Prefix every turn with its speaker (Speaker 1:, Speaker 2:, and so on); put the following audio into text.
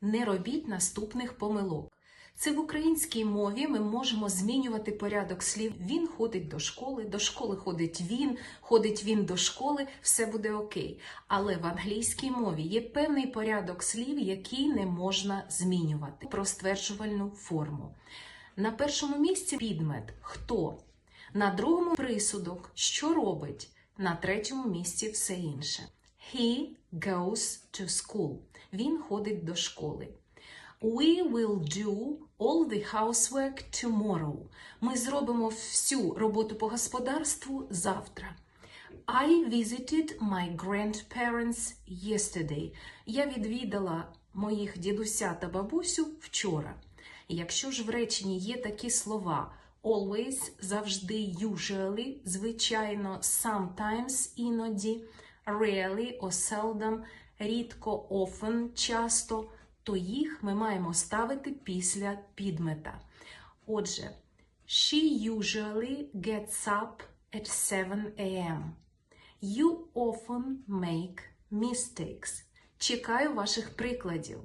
Speaker 1: Не робіть наступних помилок. Це в українській мові ми можемо змінювати порядок слів. Він ходить до школи, до школи ходить він, ходить він до школи, все буде окей. Але в англійській мові є певний порядок слів, який не можна змінювати про стверджувальну форму. На першому місці підмет хто, на другому присудок, що робить, на третьому місці все інше. He goes to school. Він ходить до школи. We will do all the housework tomorrow. Ми зробимо всю роботу по господарству завтра. I visited my grandparents yesterday. Я відвідала моїх дідуся та бабусю вчора. Якщо ж в реченні є такі слова always, завжди, usually, звичайно, sometimes, іноді, rarely, or seldom, рідко, often, часто, то їх ми маємо ставити після підмета. Отже, she usually gets up at 7 a.m. You often make mistakes. Чекаю ваших прикладів.